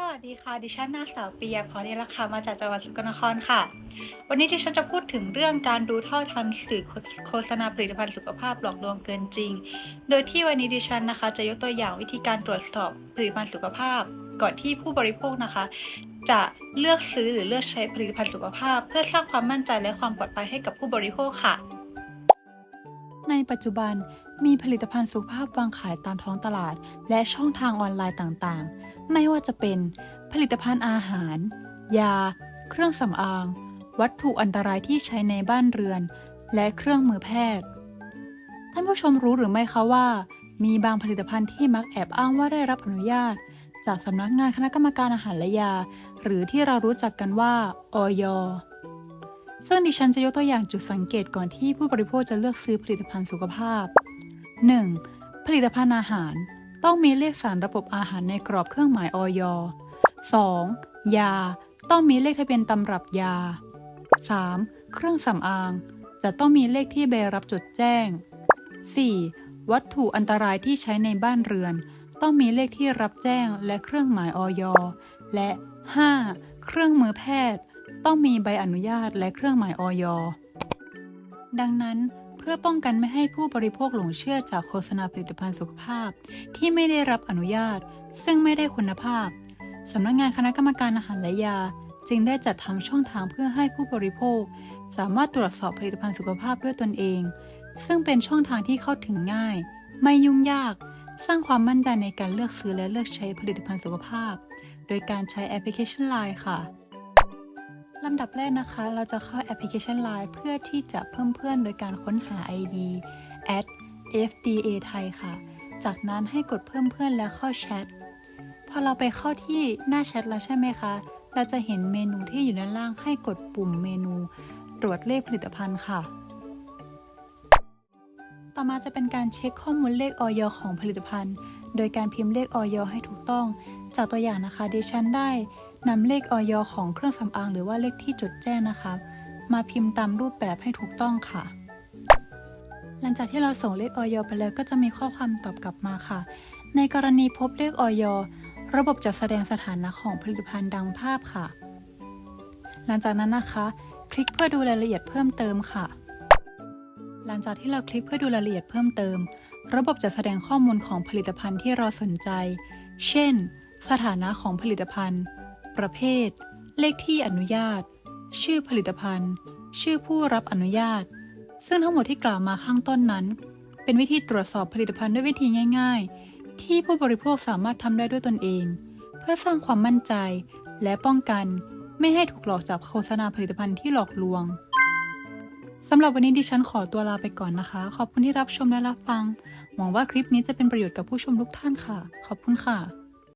สวัสดีค่ะ ดิฉันนางสาวปิยพรเนยละค่ะ มาจากจังหวัดสกลนครค่ะ วันนี้ดิฉันจะพูดถึงเรื่องการดูท่าทันสื่อโฆษณาผลิตภัณฑ์สุขภาพหลอกลวงเกินจริง โดยที่วันนี้ดิฉันนะคะ จะยกตัวอย่างวิธีการตรวจสอบผลิตภัณฑ์สุขภาพ ก่อนที่ผู้บริโภคนะคะ จะเลือกซื้อหรือเลือกใช้ผลิตภัณฑ์สุขภาพ เพื่อสร้างความมั่นใจและความปลอดภัยให้กับผู้บริโภคค่ะ ในปัจจุบันมีผลิตภัณฑ์สุขภาพวางขายตามท้องตลาด และช่องทางออนไลน์ต่างๆ ไม่ว่าจะเป็นผลิตภัณฑ์อาหาร ยา เครื่องสำอาง วัตถุอันตรายที่ใช้ในบ้านเรือน และเครื่องมือแพทย์ ท่านผู้ชมรู้หรือไม่คะว่า มีบางผลิตภัณฑ์ที่มักแอบอ้างว่าได้รับอนุญาต จากสำนักงานคณะกรรมการอาหารและยา หรือที่เรารู้จักกันว่าออยซึ่งดิฉันจะยกตัวอย่างจุดสังเกตก่อนที่ผู้บริโภคจะเลือกซื้อผลิตภัณฑ์สุขภาพ 1. ผลิตภัณฑ์อาหาร ต้องมีเลขสารระบบอาหารในกรอบเครื่องหมายออย 2. ยา ต้องมีเลขทะเบียนตำรับยา 3. เครื่องสำอาง จะต้องมีเลขที่ใบรับจดแจ้ง 4. วัตถุอันตรายที่ใช้ในบ้านเรือน ต้องมีเลขที่รับแจ้งและเครื่องหมายออย และ 5. เครื่องมือแพทย์ ต้องมีใบอนุญาตและเครื่องหมายออย ดังนั้น พื่อป้องกันไม่ให้ผู้บริโภคหลงเชื่อจากโฆษณาผลิตภัณฑ์สุขภาพ ที่ไม่ได้รับอนุญาต ซึ่งไม่ได้คุณภาพสำนักงานคณะกรรมการอาหารและยา จึงได้จัดทำช่องทางเพื่อให้ผู้บริโภค สามารถตรวจสอบผลิตภัณฑ์สุขภาพด้วยตนเอง ซึ่งเป็นช่องทางที่เข้าถึงง่าย ไม่ยุ่งยาก สร้างความมั่นใจในการเลือกซื้อและเลือกใช้ผลิตภัณฑ์สุขภาพ โดยการใช้แอปพลิเคชัน Line ค่ะ ลำดับแรกนะคะ เราจะเข้าแอปพลิเคชัน Line เพื่อที่จะเพิ่มเพื่อนโดยการค้นหา ID @fda ไทยค่ะ จากนั้นให้กดเพิ่มเพื่อนแล้วเข้าแชท พอเราไปเข้าที่หน้าแชทแล้วใช่ไหมคะ เราจะเห็นเมนูที่อยู่ด้านล่างให้กดปุ่มเมนู ตรวจเลขผลิตภัณฑ์ค่ะ ต่อมาจะเป็นการเช็คข้อมูลเลขออยของผลิตภัณฑ์ โดยการพิมพ์เลขออยให้ถูกต้อง จากตัวอย่างนะคะดิฉันได้ นำเลขออยของเครื่องสำอางหรือว่าเลขที่จดแจ้งนะคะ มาพิมพ์ตามรูปแบบให้ถูกต้องค่ะ หลังจากที่เราส่งเลขออยไปแล้วก็จะมีข้อความตอบกลับมาค่ะ ในกรณีพบเลขออยระบบจะแสดงสถานะของผลิตภัณฑ์ดังภาพค่ะ หลังจากนั้นนะคะ คลิกเพื่อดูรายละเอียดเพิ่มเติมค่ะ หลังจากที่เราคลิกเพื่อดูรายละเอียดเพิ่มเติม ระบบจะแสดงข้อมูลของผลิตภัณฑ์ที่เราสนใจ เช่น สถานะของผลิตภัณฑ์ ประเภท เลขที่อนุญาต ชื่อผลิตภัณฑ์ ชื่อผู้รับอนุญาต ซึ่งทั้งหมดที่กล่าวมาข้างต้นนั้น เป็นวิธีตรวจสอบผลิตภัณฑ์ด้วยวิธีง่าย ๆ ที่ผู้บริโภคสามารถทำได้ด้วยตนเอง เพื่อสร้างความมั่นใจ และป้องกันไม่ให้ถูกหลอกจากโฆษณาผลิตภัณฑ์ที่หลอกลวงสำหรับวันนี้ดิฉันขอตัวลาไปก่อนนะคะ ขอบคุณที่รับชมและรับฟัง หวังว่าคลิปนี้จะเป็นประโยชน์กับผู้ชมทุกท่านค่ะ ขอบคุณค่ะ